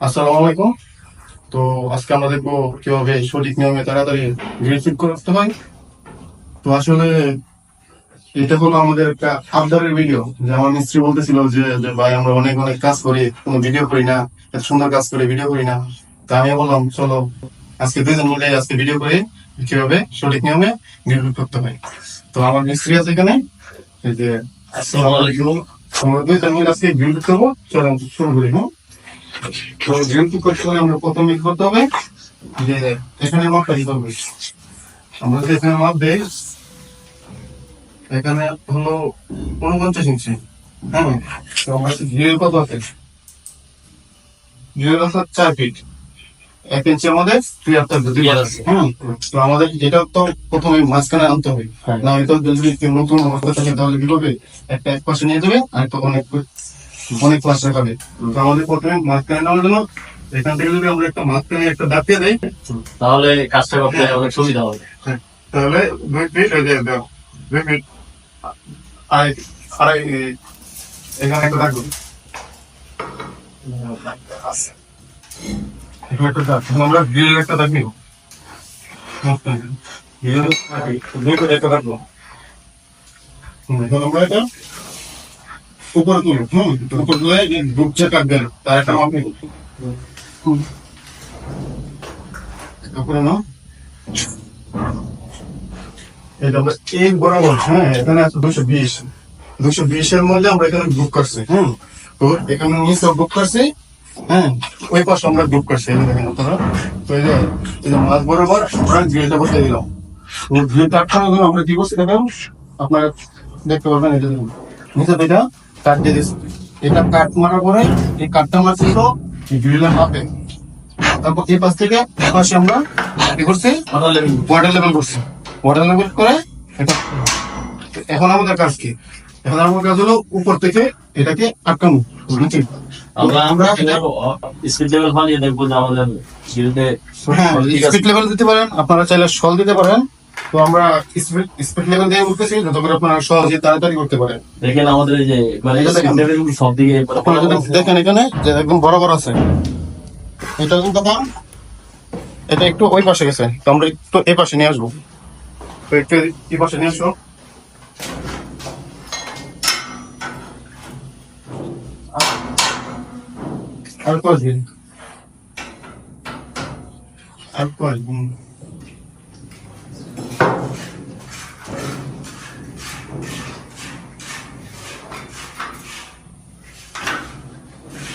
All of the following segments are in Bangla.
আসসালামু আলাইকুম তো আজকে আমরা দেখব কীভাবে সঠিক নিয়মে তাড়াতাড়ি গ্রিল ফিট করতে হয়। তো আসলে এটা হলো আমাদের একটা আবদারের ভিডিও। যে আমার মিস্ত্রি বলতেছিল যে ভাই আমরা অনেক অনেক কাজ করি কোনো ভিডিও করি না এত সুন্দর কাজ করে ভিডিও করি না। তা আমি বললাম চলো আজকে দুজন মিলে আজকে ভিডিও করে কীভাবে সঠিক নিয়মে গ্রিল ফিট করতে হয়। তো আমার মিস্ত্রি আছে এখানে। এই যে আসসালামু আলাইকুম আমরা দুজন মিলে আজকে গ্রিল ফিট করব। চলো শুরু করি হ্যাঁ? তো যেহেতু করতে হলে আমরা প্রথমে করতে হবে? যে এখানে মাপটা দিতে হবে। আমরা যদি এখানে মাপ দেই এখানে হলো উনপঞ্চাশ ইঞ্চি। হ্যাঁ? তো আমার কত আছে? চার ফিট এক ইঞ্চি আমাদের তিয়াত্তর দুই আছে। হ্যাঁ? তো আমাদের এটা তো প্রথমে মাঝখানে আনতে হবে। হ্যাঁ। না হয়তো যদি নতুন অবস্থা থাকে তাহলে কি করবে? একটা এক পাশে নিয়ে যাবে আর একটা অনেক অনেক পাশে রাখাবে তো আমাদের প্রথমে মাঝখানে নেওয়ার জন্য এখান থেকে যদি আমরা একটা মাঝখানে একটা দাপিয়ে দেই তাহলে কাজটা করতে অনেক সুবিধা হবে। তাহলে দুই ফিট এই যে দুই ফিট আড়াই আড়াই এখানে একটা রাখব এখানে একটা দাগ আমরা গ্রিল একটা দাগ নিব। দুই একটা হুম, আমরা এটা উপরে তুলব হুম, উপরে তুলে কাটবেন তার একটা উপরে নাও। হ্যাঁ তো এখানে বুক করছি হ্যাঁ ওই আমরা বুক করছি আপনারা। বরাবর দিলাম। আমরা দেখতে পারবেন এটা নিচে এটা কাট দিয়ে এটা কাট মারার পরে এই কাটটা মারছি তো গ্রিলের মাপে তারপর এই পাশ থেকে পাশে আমরা কি করছি? ওয়াটার লেভেল করছি। ওয়াটার লেভেল করে এটা এখন আমাদের কাজ কি? এখন আমাদের কাজ হলো উপর থেকে এটাকে আটকানো নাকি আমরা আমরা আমরা স্পিড লেভেল বানিয়ে দেখব যে আমাদের গিরিতে হ্যাঁ স্পিড লেভেল দিতে পারেন। আপনারা চাইলে সল দিতে পারেন। তো আমরা স্পিড স্পিড লেভেল দিয়ে বলতেছি যাতে করে আপনারা সহজে তাড়াতাড়ি করতে পারেন। দেখেন আমাদের এই যে মানে এটা দেখেন। স্পিড লেভেল সব দিকে আপনারা দেখেন এখানে যে একদম বরাবর আছে। এটা কিন্তু কম এটা একটু ওই পাশে গেছে। তো আমরা একটু এই পাশে নিয়ে আসব। তো একটু এই পাশে নিয়ে আসো। আর কয়দিন? আর কয়দিন হুম তো দেখেন এখন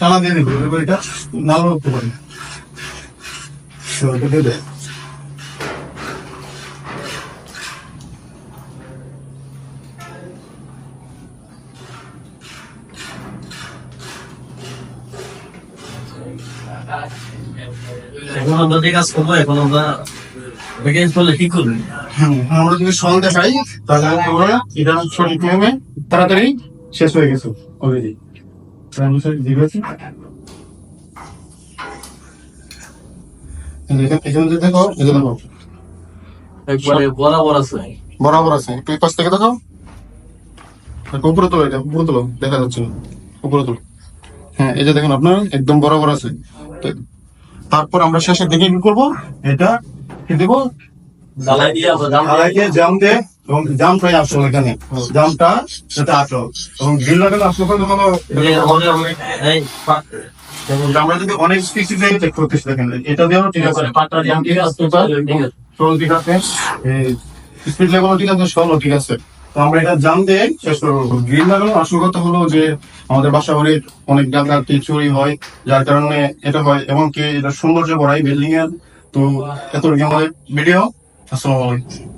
টানা দিয়ে দেবো এবার এটা নাল করতে পারি দিয়ে দেয় এখন আমরা যে কাজ করব এখন আমরা ভ্যাকেন্স করলে কি করবেন আমরা যদি সল দেখাই তাহলে আমরা এটা সঠিক তাড়াতাড়ি শেষ হয়ে গেছে অলরেডি যে দেখো এই দেখো। একবারে বরাবর আছে। বরাবর আছে। এই পাশ থেকে দেখো? উপরে তোলো এটা? উপরে তোলো দেখা যাচ্ছে না। উপরে তোলো। হ্যাঁ এই যে দেখুন আপনার একদম বরাবর আছে। তারপর আমরা শেষের দিকে কি করব? এটা কি দেবো? জ্বালাই দিয়ে ঢালাই দিয়ে জাম দিয়ে এবং জামটাই আসল এখানে। জামটা সেটা আসল। এবং আসল আমরা যদি অনেক চেক করতেছি দেখেন এটা দিয়েও ঠিক আছে। পাটটা দিয়ে ঠিক আছে ঠিক আছে। সোল ঠিক আছে। স্পিড লেভেল ঠিক আছে ঠিক আছে। তো আমরা এটা জাম দিয়ে শেষ করব। গ্রিল লাগানো আসল কথা হলো যে আমাদের বাসা বাড়ির অনেক ডাকাতি চুরি হয় যার কারণে এটা হয় এবং কি এটা সৌন্দর্য বাড়ায় বিল্ডিং এর। তো এত আমাদের ভিডিও আসসালামু আলাইকুম।